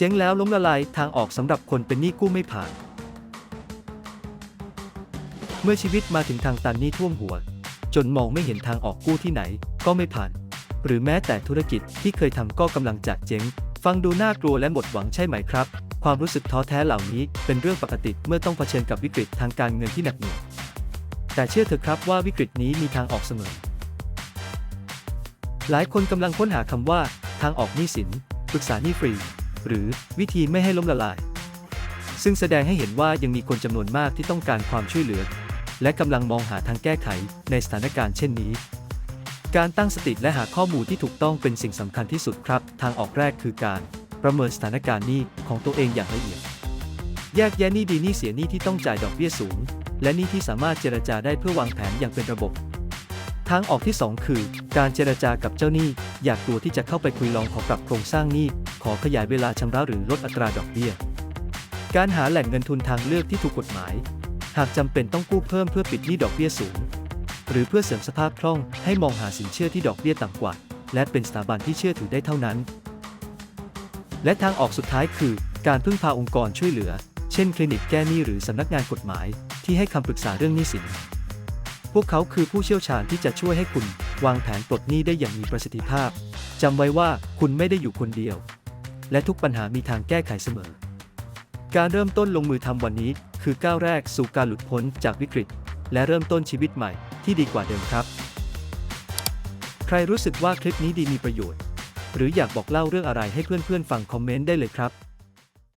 เจ๊งแล้วล้มละลายทางออกสำหรับคนเป็นหนี้กู้ไม่ผ่าน เมื่อชีวิตมาถึงทางตันหนี้ท่วมหัว จนมองไม่เห็นทางออกกู้ที่ไหน ก็ไม่ผ่าน หรือแม้แต่ธุรกิจที่เคยทำก็กำลังจะเจ๊ง ฟังดูน่ากลัวและหมดหวังใช่ไหมครับ ความรู้สึกท้อแท้เหล่านี้เป็นเรื่องปกติเมื่อต้องเผชิญกับวิกฤตทางการเงินที่หนักหน่วงแต่เชื่อเถอะครับว่าวิกฤตนี้มีทางออกเสมอ หลายคนกำลังค้นหาคำว่า ทางออกหนี้สินปรึกษาหนี้ฟรี หรือวิธีไม่ให้ล้มละลาย ซึ่งแสดงให้เห็นว่ายังมีคนจำนวนมากที่ต้องการความช่วยเหลือ และกำลังมองหาทางแก้ไขในสถานการณ์เช่นนี้ การตั้งสติและหาข้อมูลที่ถูกต้องเป็นสิ่งสำคัญที่สุดครับ ทางออกแรกคือการประเมินสถานการณ์หนี้ของตัวเองอย่างละเอียด แยกแยะหนี้ดีหนี้เสียหนี้ที่ต้องจ่ายดอกเบี้ยสูง และหนี้ที่สามารถเจรจาได้เพื่อวางแผนอย่างเป็นระบบ ทางออกที่ 2 คือ การเจรจากับเจ้าหนี้ อยากตัวที่จะเข้าไปคุยลองขอปรับโครงสร้างหนี้ ขอขยายเวลาชำระหรือลดอัตราดอกเบี้ย การหาแหล่งเงินทุนทางเลือกที่ถูกกฎหมาย หากจำเป็นต้องกู้เพิ่มเพื่อปิดหนี้ดอกเบี้ยสูง หรือเพื่อเสริมสภาพคล่องให้มองหาสินเชื่อที่ดอกเบี้ยต่ำกว่า และเป็นสถาบันที่เชื่อถือได้เท่านั้น และทางออกสุดท้ายคือ การพึ่งพาองค์กรช่วยเหลือ เช่น คลินิกแก้หนี้หรือสำนักงานกฎหมาย ที่ให้คำปรึกษาเรื่องหนี้สินพวกเขาคือผู้เชี่ยวชาญที่จะช่วยให้คุณ วางแผนปลดหนี้ได้อย่างมีประสิทธิภาพ จำไว้ว่าคุณไม่ได้อยู่คนเดียว และทุกปัญหามีทางแก้ไขเสมอ การเริ่มต้นลงมือทำวันนี้ คือก้าวแรกสู่การหลุดพ้นจากวิกฤต และเริ่มต้นชีวิตใหม่ที่ดีกว่าเดิมครับ ใครรู้สึกว่าคลิปนี้ดีมีประโยชน์ หรืออยากบอกเล่าเรื่องอะไรให้เพื่อนๆฟังคอมเมนต์ได้เลยครับ